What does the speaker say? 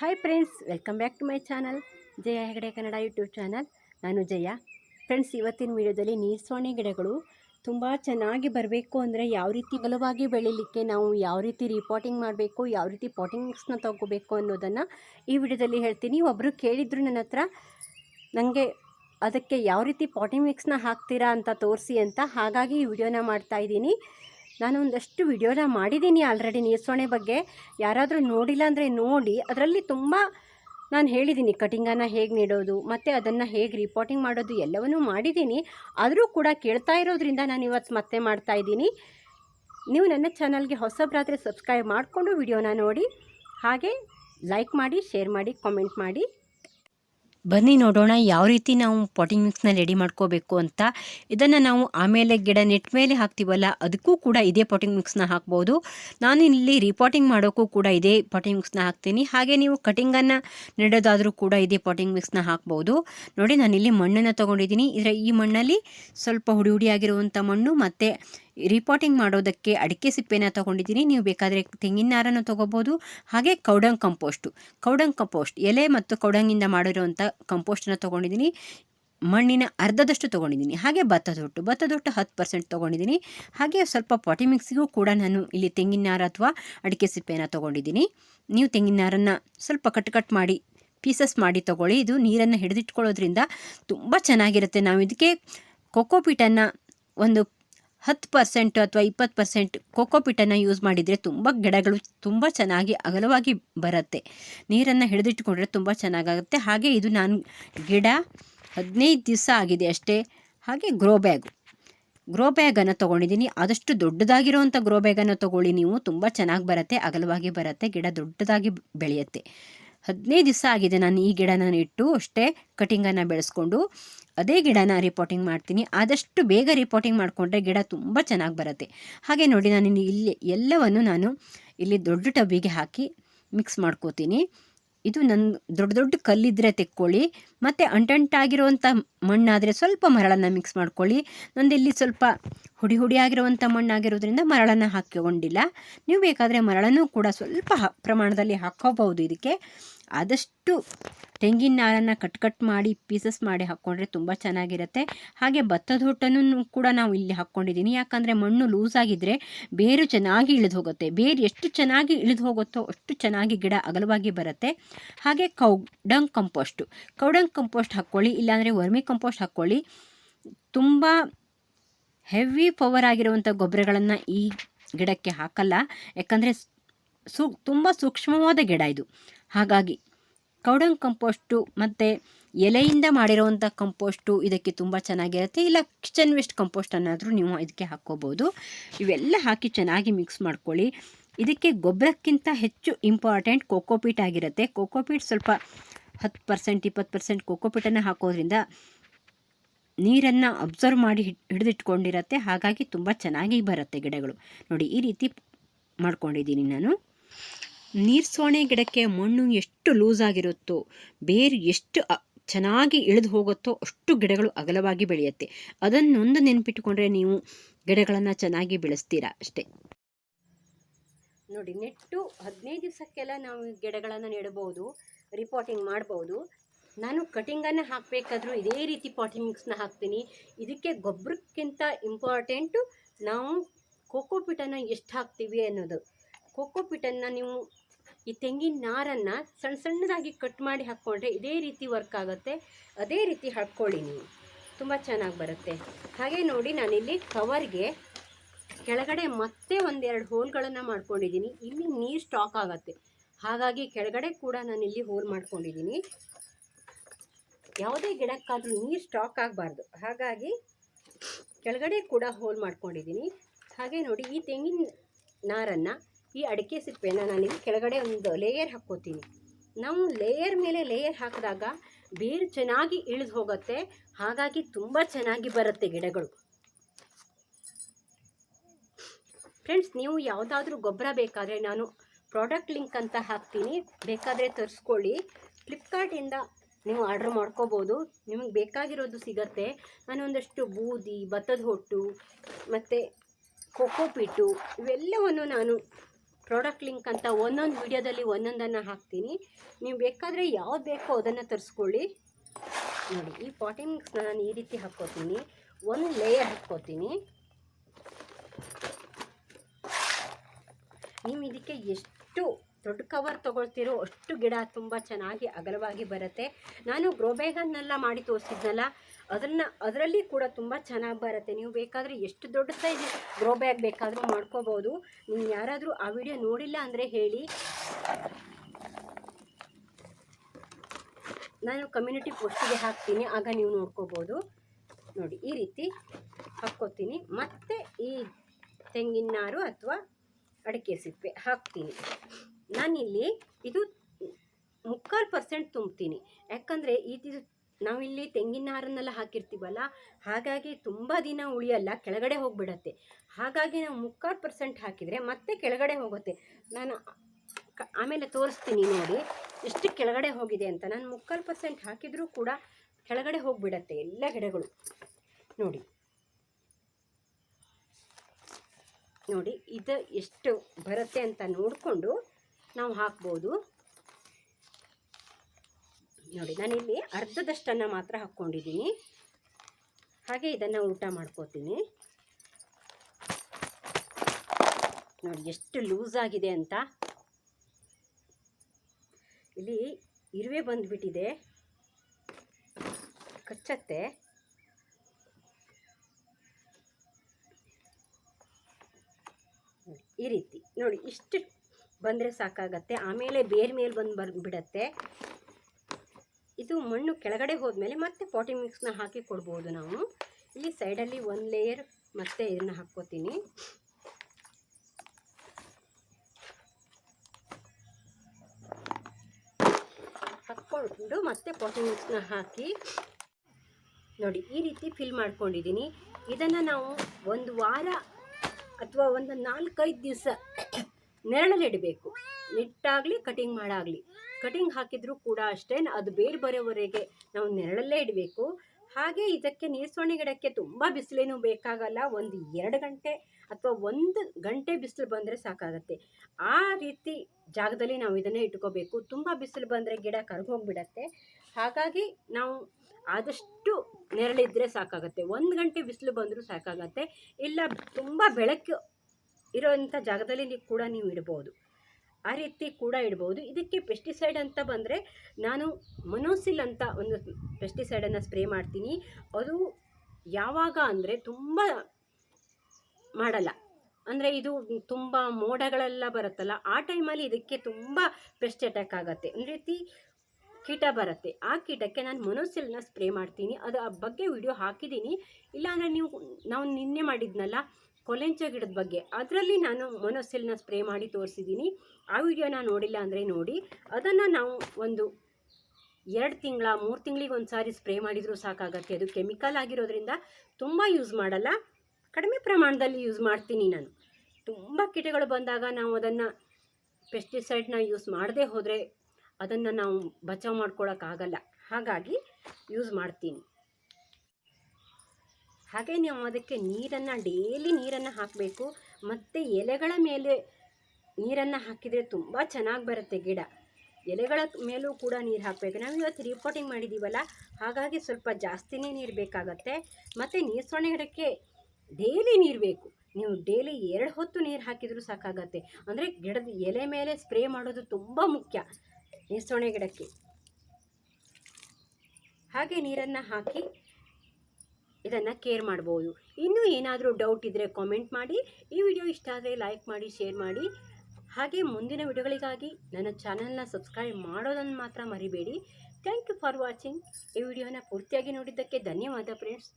Hi friends welcome back to my channel Jaya Hegde Kannada YouTube channel ನಾನು Jaya. Friends ಇವತ್ತಿನ ವಿಡಿಯೋದಲ್ಲಿ ನೀರ್ಸೋಣೆ ಗಿಡಗಳು ತುಂಬ ಚೆನ್ನಾಗಿ ಬರಬೇಕು ಅಂದರೆ ಯಾವ ರೀತಿ ಬಲವಾಗಿ ಬೆಳೀಲಿಕ್ಕೆ ನಾವು ಯಾವ ರೀತಿ ರಿಪೋರ್ಟಿಂಗ್ ಮಾಡಬೇಕು, ಯಾವ ರೀತಿ ಪಾಟಿಂಗ್ ಮಿಕ್ಸ್ನ ತಗೋಬೇಕು ಅನ್ನೋದನ್ನು ಈ ವಿಡಿಯೋದಲ್ಲಿ ಹೇಳ್ತೀನಿ. ಒಬ್ಬರು ಕೇಳಿದ್ರು ನನ್ನ ಹತ್ರ ನನಗೆ ಅದಕ್ಕೆ ಯಾವ ರೀತಿ ಪಾಟಿಂಗ್ ಮಿಕ್ಸ್ನ ಹಾಕ್ತೀರಾ ಅಂತ ತೋರಿಸಿ ಅಂತ ಹಾಗಾಗಿ ಈ ವಿಡಿಯೋನ ಮಾಡ್ತಾ ಇದ್ದೀನಿ. ನಾನು ಒಂದಷ್ಟು ವಿಡಿಯೋನ ಮಾಡಿದ್ದೀನಿ ಆಲ್ರೆಡಿ ನೀರ್ಸೋಣೆ ಬಗ್ಗೆ. ಯಾರಾದರೂ ನೋಡಿಲ್ಲ ಅಂದರೆ ನೋಡಿ. ಅದರಲ್ಲಿ ತುಂಬ ನಾನು ಹೇಳಿದ್ದೀನಿ ಕಟಿಂಗನ್ನು ಹೇಗೆ ನೀಡೋದು, ಮತ್ತು ಅದನ್ನು ಹೇಗೆ ರಿಪೋರ್ಟಿಂಗ್ ಮಾಡೋದು ಎಲ್ಲವನ್ನೂ ಮಾಡಿದ್ದೀನಿ ಆದರೂ ಕೂಡ ಕೇಳ್ತಾ ಇರೋದ್ರಿಂದ ನಾನು ಇವತ್ತು ಮತ್ತೆ ಮಾಡ್ತಾ ಇದ್ದೀನಿ. ನೀವು ನನ್ನ ಚಾನಲ್ಗೆ ಹೊಸಬ್ರಾದರೆ ಸಬ್ಸ್ಕ್ರೈಬ್ ಮಾಡಿಕೊಂಡು ವಿಡಿಯೋನ ನೋಡಿ. ಹಾಗೆ ಲೈಕ್ ಮಾಡಿ ಶೇರ್ ಮಾಡಿ ಕಾಮೆಂಟ್ ಮಾಡಿ. ಬನ್ನಿ ನೋಡೋಣ ಯಾವ ರೀತಿ ನಾವು ಪಾಟಿಂಗ್ ಮಿಕ್ಸ್ನ ರೆಡಿ ಮಾಡ್ಕೋಬೇಕು ಅಂತ. ಇದನ್ನು ನಾವು ಆಮೇಲೆ ಗಿಡ ನೆಟ್ ಮೇಲೆ ಹಾಕ್ತೀವಲ್ಲ, ಅದಕ್ಕೂ ಕೂಡ ಇದೇ ಪಾಟಿಂಗ್ ಮಿಕ್ಸ್ನ ಹಾಕ್ಬೋದು. ನಾನು ಇಲ್ಲಿ ರಿಪಾಟಿಂಗ್ ಮಾಡೋಕ್ಕೂ ಕೂಡ ಇದೇ ಪಾಟಿಂಗ್ ಮಿಕ್ಸ್ನ ಹಾಕ್ತೀನಿ. ಹಾಗೆ ನೀವು ಕಟಿಂಗನ್ನು ನೆಡೋದಾದರೂ ಕೂಡ ಇದೇ ಪಾಟಿಂಗ್ ಮಿಕ್ಸ್ನ ಹಾಕ್ಬೋದು. ನೋಡಿ ನಾನಿಲ್ಲಿ ಮಣ್ಣನ್ನು ತೊಗೊಂಡಿದ್ದೀನಿ. ಇದರ ಈ ಮಣ್ಣಲ್ಲಿ ಸ್ವಲ್ಪ ಹುಡಿ ಹುಡಿಯಾಗಿರುವಂಥ ಮಣ್ಣು ಮತ್ತು ರಿಪಾಟಿಂಗ್ ಮಾಡೋದಕ್ಕೆ ಅಡಿಕೆ ಸಿಪ್ಪೆನ ತೊಗೊಂಡಿದ್ದೀನಿ. ನೀವು ಬೇಕಾದರೆ ತೆಂಗಿನ ನಾರನ್ನು ತೊಗೋಬೋದು, ಹಾಗೆ ಕೌಡಂಗ್ ಕಂಪೋಸ್ಟು ಕೌಡಂಗ್ ಕಂಪೋಸ್ಟ್ ಎಲೆ ಮತ್ತು ಕೌಡಂಗಿಂದ ಮಾಡಿರುವಂಥ ಕಂಪೋಸ್ಟನ್ನು ತೊಗೊಂಡಿದ್ದೀನಿ. ಮಣ್ಣಿನ ಅರ್ಧದಷ್ಟು ತೊಗೊಂಡಿದ್ದೀನಿ. ಹಾಗೆ ಭತ್ತದ ಹೊಟ್ಟು ಭತ್ತದ ಹೊಟ್ಟು ಹತ್ತು ಪರ್ಸೆಂಟ್ ತೊಗೊಂಡಿದ್ದೀನಿ. ಹಾಗೆ ಸ್ವಲ್ಪ ಪಾಟಿ ಮಿಕ್ಸಿಗೂ ಕೂಡ ನಾನು ಇಲ್ಲಿ ತೆಂಗಿನ ನಾರು ಅಥವಾ ಅಡಿಕೆ ಸಿಪ್ಪೆಯನ್ನು ತೊಗೊಂಡಿದ್ದೀನಿ. ನೀವು ತೆಂಗಿನ ನಾರನ್ನು ಸ್ವಲ್ಪ ಕಟ್ ಕಟ್ ಮಾಡಿ ಪೀಸಸ್ ಮಾಡಿ ತೊಗೊಳ್ಳಿ. ಇದು ನೀರನ್ನು ಹಿಡಿದಿಟ್ಕೊಳ್ಳೋದ್ರಿಂದ ತುಂಬ ಚೆನ್ನಾಗಿರುತ್ತೆ. ನಾವು ಇದಕ್ಕೆ ಕೊಕೋಪೀಟನ್ನು ಒಂದು ಹತ್ತು ಪರ್ಸೆಂಟ್ ಅಥವಾ ಇಪ್ಪತ್ತು ಪರ್ಸೆಂಟ್ ಕೋಕೋಪಿಟನ್ನು ಯೂಸ್ ಮಾಡಿದರೆ ತುಂಬ ಗಿಡಗಳು ತುಂಬ ಚೆನ್ನಾಗಿ ಅಗಲವಾಗಿ ಬರುತ್ತೆ. ನೀರನ್ನು ಹಿಡಿದಿಟ್ಕೊಂಡ್ರೆ ತುಂಬ ಚೆನ್ನಾಗಾಗುತ್ತೆ. ಹಾಗೆ ಇದು ನಾನು ಗಿಡ ಹದಿನೈದು ದಿವಸ ಆಗಿದೆ ಅಷ್ಟೇ. ಹಾಗೆ ಗ್ರೋ ಬ್ಯಾಗು ಗ್ರೋ ಬ್ಯಾಗನ್ನು ತೊಗೊಂಡಿದ್ದೀನಿ. ಆದಷ್ಟು ದೊಡ್ಡದಾಗಿರೋವಂಥ ಗ್ರೋ ಬ್ಯಾಗನ್ನು ತೊಗೊಳ್ಳಿ ನೀವು. ತುಂಬ ಚೆನ್ನಾಗಿ ಬರುತ್ತೆ, ಅಗಲವಾಗಿ ಬರುತ್ತೆ, ಗಿಡ ದೊಡ್ಡದಾಗಿ ಬೆಳೆಯುತ್ತೆ. ಹದಿನೈದು ದಿವಸ ಆಗಿದೆ ನಾನು ಈ ಗಿಡನ ಇಟ್ಟು ಅಷ್ಟೇ ಕಟಿಂಗನ್ನು ಬೆಳೆಸ್ಕೊಂಡು ಅದೇ ಗಿಡನ ರಿಪೋರ್ಟಿಂಗ್ ಮಾಡ್ತೀನಿ. ಆದಷ್ಟು ಬೇಗ ರಿಪೋರ್ಟಿಂಗ್ ಮಾಡಿಕೊಂಡ್ರೆ ಗಿಡ ತುಂಬ ಚೆನ್ನಾಗಿ ಬರುತ್ತೆ. ಹಾಗೆ ನೋಡಿ ನಾನು ಇಲ್ಲಿ ಎಲ್ಲವನ್ನು ನಾನು ಇಲ್ಲಿ ದೊಡ್ಡ ಟಬ್ಬಿಗೆ ಹಾಕಿ ಮಿಕ್ಸ್ ಮಾಡ್ಕೋತೀನಿ. ಇದು ನನ್ನ ದೊಡ್ಡ ದೊಡ್ಡ ಕಲ್ಲಿದ್ದರೆ ತೆಕ್ಕೊಳ್ಳಿ, ಮತ್ತು ಅಂಟಂಟಾಗಿರುವಂಥ ಮಣ್ಣಾದರೆ ಸ್ವಲ್ಪ ಮರಳನ್ನು ಮಿಕ್ಸ್ ಮಾಡ್ಕೊಳ್ಳಿ. ನಂದು ಇಲ್ಲಿ ಸ್ವಲ್ಪ ಹುಡಿ ಹುಡಿ ಆಗಿರುವಂಥ ಮಣ್ಣಾಗಿರೋದ್ರಿಂದ ಮರಳನ್ನು ಹಾಕಿಕೊಂಡಿಲ್ಲ. ನೀವು ಬೇಕಾದರೆ ಮರಳನ್ನು ಕೂಡ ಸ್ವಲ್ಪ ಪ್ರಮಾಣದಲ್ಲಿ ಹಾಕೋಬಹುದು ಇದಕ್ಕೆ. ಆದಷ್ಟು ತೆಂಗಿನ ನಾರನ್ನು ಕಟ್ ಕಟ್ ಮಾಡಿ ಪೀಸಸ್ ಮಾಡಿ ಹಾಕ್ಕೊಂಡ್ರೆ ತುಂಬ ಚೆನ್ನಾಗಿರುತ್ತೆ. ಹಾಗೆ ಭತ್ತದ ಹೊಟ್ಟನ್ನು ಕೂಡ ನಾವು ಇಲ್ಲಿ ಹಾಕ್ಕೊಂಡಿದ್ದೀನಿ ಯಾಕಂದರೆ ಮಣ್ಣು ಲೂಸ್ ಆಗಿದ್ದರೆ ಬೇರು ಚೆನ್ನಾಗಿ ಇಳಿದು ಹೋಗುತ್ತೆ ಬೇರು ಎಷ್ಟು ಚೆನ್ನಾಗಿ ಇಳಿದು ಹೋಗುತ್ತೋ ಅಷ್ಟು ಚೆನ್ನಾಗಿ ಗಿಡ ಅಗಲವಾಗಿ ಬರುತ್ತೆ. ಹಾಗೆ ಕೌಡಂಗ್ ಕಂಪೋಸ್ಟು ಕೌಡಂಗ್ ಕಂಪೋಸ್ಟ್ ಹಾಕ್ಕೊಳ್ಳಿ ಇಲ್ಲಾಂದರೆ ವರ್ಮಿ ಕಂಪೋಸ್ಟ್ ಹಾಕ್ಕೊಳ್ಳಿ ತುಂಬ ಹೆವಿ ಪವರ್ ಆಗಿರುವಂಥ ಗೊಬ್ಬರಗಳನ್ನು ಈ ಗಿಡಕ್ಕೆ ಹಾಕಲ್ಲ. ಯಾಕಂದರೆ ಸು, ತುಂಬ ಸೂಕ್ಷ್ಮವಾದ ಗಿಡ ಇದು. ಹಾಗಾಗಿ ಕೌಡಂಗ್ ಕಂಪೋಸ್ಟು ಮತ್ತು ಎಲೆಯಿಂದ ಮಾಡಿರುವಂಥ ಕಂಪೋಸ್ಟು ಇದಕ್ಕೆ ತುಂಬ ಚೆನ್ನಾಗಿರುತ್ತೆ. ಇಲ್ಲ, ಕಿಚನ್ ವೇಸ್ಟ್ ಕಂಪೋಸ್ಟನ್ನಾದರೂ ನೀವು ಇದಕ್ಕೆ ಹಾಕ್ಕೋಬೋದು. ಇವೆಲ್ಲ ಹಾಕಿ ಚೆನ್ನಾಗಿ ಮಿಕ್ಸ್ ಮಾಡ್ಕೊಳ್ಳಿ. ಇದಕ್ಕೆ ಗೊಬ್ಬರಕ್ಕಿಂತ ಹೆಚ್ಚು ಇಂಪಾರ್ಟೆಂಟ್ ಕೋಕೋಪೀಟ್ ಆಗಿರುತ್ತೆ. ಕೋಕೋಪೀಟ್ ಸ್ವಲ್ಪ ಹತ್ತು ಪರ್ಸೆಂಟ್, ಇಪ್ಪತ್ತು ಪರ್ಸೆಂಟ್ ಕೋಕೋಪೀಟನ್ನು ಹಾಕೋದ್ರಿಂದ ನೀರನ್ನು ಅಬ್ಸರ್ವ್ ಮಾಡಿ ಹಿಡಿದಿಟ್ಕೊಂಡಿರತ್ತೆ. ಹಾಗಾಗಿ ತುಂಬ ಚೆನ್ನಾಗಿ ಬರುತ್ತೆ ಗಿಡಗಳು. ನೋಡಿ, ಈ ರೀತಿ ಮಾಡ್ಕೊಂಡಿದ್ದೀನಿ ನಾನು. ನೀರು ಸೋಣೆ ಗಿಡಕ್ಕೆ ಮಣ್ಣು ಎಷ್ಟು ಲೂಸ್ ಆಗಿರುತ್ತೋ, ಬೇರು ಎಷ್ಟು ಚೆನ್ನಾಗಿ ಇಳಿದು ಹೋಗುತ್ತೋ ಅಷ್ಟು ಗಿಡಗಳು ಅಗಲವಾಗಿ ಬೆಳೆಯುತ್ತೆ. ಅದನ್ನೊಂದು ನೆನಪಿಟ್ಟುಕೊಂಡ್ರೆ ನೀವು ಗಿಡಗಳನ್ನು ಚೆನ್ನಾಗಿ ಬೆಳೆಸ್ತೀರಾ ಅಷ್ಟೇ. ನೋಡಿ, ನೆಟ್ಟು ಹದಿನೈದು ದಿವಸಕ್ಕೆಲ್ಲ ನಾವು ಗಿಡಗಳನ್ನು ನೆಡಬಹುದು ರಿಪೋರ್ಟಿಂಗ್ ಮಾಡ್ಬೋದು ನಾನು ಕಟಿಂಗನ್ನು ಹಾಕಬೇಕಾದ್ರೂ ಇದೇ ರೀತಿ ಪಾಟಿಂಗ್ ಮಿಕ್ಸ್ನ ಹಾಕ್ತೀನಿ. ಇದಕ್ಕೆ ಗೊಬ್ಬರಕ್ಕಿಂತ ಇಂಪಾರ್ಟೆಂಟು ನಾವು ಕೋಕೋಪಿಟನ್ನು ಎಷ್ಟು ಹಾಕ್ತೀವಿ ಅನ್ನೋದು. ಕೋಕೋಪಿಟನ್ನು ನೀವು ಈ ತೆಂಗಿನ ನಾರನ್ನು ಸಣ್ಣ ಸಣ್ಣದಾಗಿ ಕಟ್ ಮಾಡಿ ಹಾಕ್ಕೊಂಡ್ರೆ ಇದೇ ರೀತಿ ವರ್ಕ್ ಆಗುತ್ತೆ. ಅದೇ ರೀತಿ ಹಾಕ್ಕೊಳ್ಳಿ ನೀವು. ತುಂಬ ಚೆನ್ನಾಗಿ ಬರುತ್ತೆ. ಹಾಗೆ ನೋಡಿ ನಾನಿಲ್ಲಿ ಕವರ್ಗೆ ಕೆಳಗಡೆ ಮತ್ತೆ ಒಂದೆರಡು ಹೋಲ್ಗಳನ್ನು ಮಾಡ್ಕೊಂಡಿದ್ದೀನಿ. ಇಲ್ಲಿ ನೀರು ಸ್ಟಾಕ್ ಆಗುತ್ತೆ. ಹಾಗಾಗಿ ಕೆಳಗಡೆ ಕೂಡ ನಾನಿಲ್ಲಿ ಹೋಲ್ ಮಾಡ್ಕೊಂಡಿದ್ದೀನಿ. ಯಾವುದೇ ಗಿಡಕ್ಕಾದರೂ ನೀರು ಸ್ಟಾಕ್ ಆಗಬಾರ್ದು. ಹಾಗಾಗಿ ಕೆಳಗಡೆ ಕೂಡ ಹೋಲ್ ಮಾಡ್ಕೊಂಡಿದ್ದೀನಿ. ಹಾಗೆ ನೋಡಿ ಈ ತೆಂಗಿನ ನಾರನ್ನು ಈ ಅಡಿಕೆ ಸಿಪ್ಪೆನ ನಾನಿಲ್ಲಿ ಕೆಳಗಡೆ ಒಂದು ಲೇಯರ್ ಹಾಕ್ಕೋತೀನಿ. ನಾವು ಲೇಯರ್ ಮೇಲೆ ಲೇಯರ್ ಹಾಕಿದಾಗ ಬೇರು ಚೆನ್ನಾಗಿ ಇಳಿದು ಹೋಗುತ್ತೆ, ಹಾಗಾಗಿ ತುಂಬ ಚೆನ್ನಾಗಿ ಬರುತ್ತೆ ಗಿಡಗಳು. ಫ್ರೆಂಡ್ಸ್ ನೀವು ಯಾವುದಾದ್ರೂ ಗೊಬ್ಬರ ಬೇಕಾದರೆ ನಾನು ಪ್ರಾಡಕ್ಟ್ ಲಿಂಕ್ ಅಂತ ಹಾಕ್ತೀನಿ. ಬೇಕಾದರೆ ತರಿಸ್ಕೊಳ್ಳಿ. ಫ್ಲಿಪ್ಕಾರ್ಟಿಂದ ನೀವು ಆರ್ಡ್ರ್ ಮಾಡ್ಕೋಬೋದು. ನಿಮಗೆ ಬೇಕಾಗಿರೋದು ಸಿಗತ್ತೆ. ನಾನು ಒಂದಷ್ಟು ಬೂದಿ ಭತ್ತದ ಹೊಟ್ಟು, ಮತ್ತು ಕೊಕೋಪಿಟ್ಟು ಇವೆಲ್ಲವನ್ನು ನಾನು ಪ್ರಾಡಕ್ಟ್ ಲಿಂಕ್ ಅಂತ ಒಂದೊಂದು ವಿಡಿಯೋದಲ್ಲಿ ಒಂದೊಂದನ್ನು ಹಾಕ್ತೀನಿ. ನೀವು ಬೇಕಾದರೆ ಯಾವ್ದು ಬೇಕೋ ಅದನ್ನು ತರಿಸ್ಕೊಳ್ಳಿ. ನೋಡಿ, ಈ ಮಿಕ್ಸ್ನ ನಾನು ಈ ರೀತಿ ಹಾಕ್ಕೋತೀನಿ ಒಂದು ಲೇಯರ್ ಹಾಕ್ಕೋತೀನಿ ನೀವು ಇದಕ್ಕೆ ಎಷ್ಟು ದೊಡ್ಡ ಕವರ್ ತೊಗೊಳ್ತೀರೋ ಅಷ್ಟು ಗಿಡ ತುಂಬ ಚೆನ್ನಾಗಿ ಅಗಲವಾಗಿ ಬರುತ್ತೆ. ನಾನು ಗ್ರೋಬೇಗನ್ನೆಲ್ಲ ಮಾಡಿ ತೋರಿಸಿದ್ನಲ್ಲ, ಅದನ್ನು ಅದರಲ್ಲಿ ಕೂಡ ತುಂಬ ಚೆನ್ನಾಗಿ ಬರುತ್ತೆ. ನೀವು ಬೇಕಾದರೆ ಎಷ್ಟು ದೊಡ್ಡ ಸೈಜ್ ಗ್ರೋ ಬ್ಯಾಗ್ ಬೇಕಾದರೂ ಮಾಡ್ಕೋಬೋದು. ನೀವು ಯಾರಾದರೂ ಆ ವಿಡಿಯೋ ನೋಡಿಲ್ಲ ಅಂದರೆ ಹೇಳಿ. ನಾನು ಕಮ್ಯುನಿಟಿ ಪೋಸ್ಟಿಗೆ ಹಾಕ್ತೀನಿ, ಆಗ ನೀವು ನೋಡ್ಕೋಬೋದು. ನೋಡಿ, ಈ ರೀತಿ ಹಾಕ್ಕೋತೀನಿ. ಮತ್ತು ಈ ತೆಂಗಿನ ನಾರು ಅಥವಾ ಅಡಿಕೆ ಸಿಪ್ಪೆ ಹಾಕ್ತೀನಿ. ನಾನಿಲ್ಲಿ ಇದು ಮುಕ್ಕಾಲು ಪರ್ಸೆಂಟ್ ತುಂಬ್ತೀನಿ. ಯಾಕಂದರೆ ಇದು ನಾವಿಲ್ಲಿ ತೆಂಗಿನ ಹಾರನ್ನೆಲ್ಲ ಹಾಕಿರ್ತೀವಲ್ಲ, ಹಾಗಾಗಿ ತುಂಬ ದಿನ ಉಳಿಯಲ್ಲ, ಕೆಳಗಡೆ ಹೋಗಿಬಿಡತ್ತೆ. ಹಾಗಾಗಿ ನಾವು ಮುಕ್ಕಾಲು ಪರ್ಸೆಂಟ್ ಹಾಕಿದರೆ ಮತ್ತೆ ಕೆಳಗಡೆ ಹೋಗುತ್ತೆ. ನಾನು ಆಮೇಲೆ ತೋರಿಸ್ತೀನಿ ನೋಡಿ, ಎಷ್ಟು ಕೆಳಗಡೆ ಹೋಗಿದೆ ಅಂತ. ನಾನು ಮುಕ್ಕಾಲು ಪರ್ಸೆಂಟ್ ಹಾಕಿದರೂ ಕೂಡ ಕೆಳಗಡೆ ಹೋಗಿಬಿಡತ್ತೆ ಎಲ್ಲ ಗಿಡಗಳು. ನೋಡಿ. ನೋಡಿ, ಇದು ಎಷ್ಟು ಬರುತ್ತೆ ಅಂತ ನೋಡಿಕೊಂಡು ನಾವು ಹಾಕ್ಬೋದು. ನೋಡಿ ನಾನಿಲ್ಲಿ ಅರ್ಧದಷ್ಟನ್ನು ಮಾತ್ರ ಹಾಕ್ಕೊಂಡಿದ್ದೀನಿ. ಹಾಗೆ ಇದನ್ನು ಊಟ ಮಾಡ್ಕೋತೀನಿ. ನೋಡಿ, ಎಷ್ಟು ಲೂಸ್ ಆಗಿದೆ ಅಂತ. ಇಲ್ಲಿ ಇರುವೆ ಬಂದುಬಿಟ್ಟಿದೆ. ಕಚ್ಚತ್ತೆ. ಈ ರೀತಿ. ನೋಡಿ, ಇಷ್ಟು ಬಂದರೆ ಸಾಕಾಗತ್ತೆ. ಆಮೇಲೆ ಬೇರೆ ಮೇಲೆ ಬಂದು ಬಂದುಬಿಡತ್ತೆ ಇದು ಮಣ್ಣು ಕೆಳಗಡೆ ಹೋದ್ಮೇಲೆ ಮತ್ತೆ ಪಾಟಿ ಮಿಕ್ಸ್ನ ಹಾಕಿ ಕೊಡ್ಬೋದು ನಾವು. ಇಲ್ಲಿ ಸೈಡಲ್ಲಿ ಒಂದು ಲೇಯರ್ ಮತ್ತೆ ಇದನ್ನು ಹಾಕ್ಕೋತೀನಿ. ಹಾಕ್ಕೊಂಡು ಮತ್ತೆ ಪಾಟಿ ಮಿಕ್ಸ್ನ ಹಾಕಿ ನೋಡಿ ಈ ರೀತಿ ಫಿಲ್ ಮಾಡ್ಕೊಂಡಿದ್ದೀನಿ. ಇದನ್ನು ನಾವು ಒಂದು ವಾರ ಅಥವಾ ಒಂದು ನಾಲ್ಕೈದು ದಿವಸ ನೆರಳಲ್ಲಿಡಬೇಕು ನಿಟ್ಟಾಗಲಿ ಕಟಿಂಗ್ ಮಾಡಾಗಲಿ. ಕಟಿಂಗ್ ಹಾಕಿದರೂ ಕೂಡ ಅಷ್ಟೇ ಅದು ಬೇರೆ ಬರೋವರೆಗೆ ನಾವು ನೆರಳಲ್ಲೇ ಇಡಬೇಕು. ಹಾಗೆ ಇದಕ್ಕೆ ನೀರ್ಸೋಣಿ ಗಿಡಕ್ಕೆ ತುಂಬ ಬಿಸಿಲೇನು ಬೇಕಾಗಲ್ಲ. ಒಂದು ಎರಡು ಗಂಟೆ ಅಥವಾ ಒಂದು ಗಂಟೆ ಬಿಸಿಲು ಬಂದರೆ ಸಾಕಾಗತ್ತೆ. ಆ ರೀತಿ ಜಾಗದಲ್ಲಿ ನಾವು ಇದನ್ನೇ ಇಟ್ಕೋಬೇಕು. ತುಂಬ ಬಿಸಿಲು ಬಂದರೆ ಗಿಡ ಕರ್ಗೋಗ್ಬಿಡತ್ತೆ. ಹಾಗಾಗಿ ನಾವು ಆದಷ್ಟು ನೆರಳಿದ್ರೆ ಸಾಕಾಗತ್ತೆ. ಒಂದು ಗಂಟೆ ಬಿಸಿಲು ಬಂದರೂ ಸಾಕಾಗತ್ತೆ. ಇಲ್ಲ, ತುಂಬ ಬೆಳಕು ಇರೋವಂಥ ಜಾಗದಲ್ಲಿ ನೀವು ಕೂಡ ನೀವು ಇಡ್ಬೋದು. ಆ ರೀತಿ ಕೂಡ ಇಡ್ಬೋದು. ಇದಕ್ಕೆ ಪೆಸ್ಟಿಸೈಡ್ ಅಂತ ಬಂದರೆ ನಾನು ಮನೋಸಿಲ್ ಅಂತ ಒಂದು ಪೆಸ್ಟಿಸೈಡನ್ನು ಸ್ಪ್ರೇ ಮಾಡ್ತೀನಿ. ಅದು ಯಾವಾಗ ಅಂದರೆ ತುಂಬ ಮಾಡಲ್ಲ. ಅಂದರೆ ಇದು ತುಂಬ ಮೋಡಗಳೆಲ್ಲ ಬರುತ್ತಲ್ಲ, ಆ ಟೈಮಲ್ಲಿ ಇದಕ್ಕೆ ತುಂಬ ಪೆಸ್ಟ್ ಅಟ್ಯಾಕ್ ಆಗುತ್ತೆ. ಒಂದು ರೀತಿ ಕೀಟ ಬರುತ್ತೆ. ಆ ಕೀಟಕ್ಕೆ ನಾನು ಮನೋಸಿಲ್ನ ಸ್ಪ್ರೇ ಮಾಡ್ತೀನಿ. ಅದು ಆ ಬಗ್ಗೆ ವಿಡಿಯೋ ಹಾಕಿದ್ದೀನಿ. ಇಲ್ಲಾಂದರೆ ನೀವು, ನಾವು ನಿನ್ನೆ ಮಾಡಿದ್ನಲ್ಲ ಕೊಲೆಂಚ ಗಿಡದ ಬಗ್ಗೆ. ಅದರಲ್ಲಿ ನಾನು ಮೊನೋಸಿಲ್ನ ಸ್ಪ್ರೇ ಮಾಡಿ ತೋರಿಸಿದ್ದೀನಿ. ಆ ವಿಡಿಯೋನ ನೋಡಿಲ್ಲ ಅಂದರೆ ನೋಡಿ. ಅದನ್ನು ನಾವು ಒಂದು ಎರಡು ತಿಂಗಳ, ಮೂರು ತಿಂಗಳಿಗೆ ಒಂದು ಸಾರಿ ಸ್ಪ್ರೇ ಮಾಡಿದರೂ ಸಾಕಾಗತ್ತೆ. ಅದು ಕೆಮಿಕಲ್ ಆಗಿರೋದ್ರಿಂದ ತುಂಬ ಯೂಸ್ ಮಾಡಲ್ಲ. ಕಡಿಮೆ ಪ್ರಮಾಣದಲ್ಲಿ ಯೂಸ್ ಮಾಡ್ತೀನಿ ನಾನು. ತುಂಬ ಕೀಟಗಳು ಬಂದಾಗ ನಾವು ಅದನ್ನು ಪೆಸ್ಟಿಸೈಡ್ನ ಯೂಸ್ ಮಾಡದೇ ಹೋದರೆ ಅದನ್ನು ನಾವು ಬಚಾವ್ ಮಾಡ್ಕೊಳ್ಳೋಕ್ಕಾಗಲ್ಲ ಹಾಗಾಗಿ ಯೂಸ್ ಮಾಡ್ತೀನಿ. ಹಾಗೆ ನೀವು ಅದಕ್ಕೆ ನೀರನ್ನು ಡೈಲಿ ನೀರನ್ನು ಹಾಕಬೇಕು. ಮತ್ತು ಎಲೆಗಳ ಮೇಲೆ ನೀರನ್ನು ಹಾಕಿದರೆ ತುಂಬ ಚೆನ್ನಾಗಿ ಬರುತ್ತೆ ಗಿಡ. ಎಲೆಗಳ ಮೇಲೂ ಕೂಡ ನೀರು ಹಾಕಬೇಕು. ನಾವು ಇವತ್ತು ರಿಪೋರ್ಟಿಂಗ್ ಮಾಡಿದ್ದೀವಲ್ಲ ಹಾಗಾಗಿ ಸ್ವಲ್ಪ ಜಾಸ್ತಿನೇ ನೀರು ಬೇಕಾಗತ್ತೆ. ಮತ್ತು ನೀರು ಸೊಣೆ ಗಿಡಕ್ಕೆ ಡೈಲಿ ನೀರು ಬೇಕು. ನೀವು ಡೈಲಿ ಎರಡು ಹೊತ್ತು ನೀರು ಹಾಕಿದರೂ ಸಾಕಾಗತ್ತೆ. ಅಂದರೆ ಗಿಡದ ಎಲೆ ಮೇಲೆ ಸ್ಪ್ರೇ ಮಾಡೋದು ತುಂಬ ಮುಖ್ಯ ನೀರ್ಸೊಣೆ ಗಿಡಕ್ಕೆ ಹಾಗೆ ನೀರನ್ನು ಹಾಕಿ ಇದನ್ನು ಕೇರ್ ಮಾಡ್ಬೋದು. ಇನ್ನೂ ಏನಾದರೂ ಡೌಟ್ ಇದ್ದರೆ ಕಾಮೆಂಟ್ ಮಾಡಿ. ಈ ವಿಡಿಯೋ ಇಷ್ಟ ಆದರೆ ಲೈಕ್ ಮಾಡಿ ಶೇರ್ ಮಾಡಿ. ಹಾಗೆ ಮುಂದಿನ ವಿಡಿಯೋಗಳಿಗಾಗಿ ನನ್ನ ಚಾನಲ್ನ ಸಬ್ಸ್ಕ್ರೈಬ್ ಮಾಡೋದನ್ನು ಮಾತ್ರ ಮರಿಬೇಡಿ. ಥ್ಯಾಂಕ್ ಯು ಫಾರ್ ವಾಚಿಂಗ್ ಈ ವಿಡಿಯೋನ ಪೂರ್ತಿಯಾಗಿ ನೋಡಿದ್ದಕ್ಕೆ ಧನ್ಯವಾದ ಫ್ರೆಂಡ್ಸ್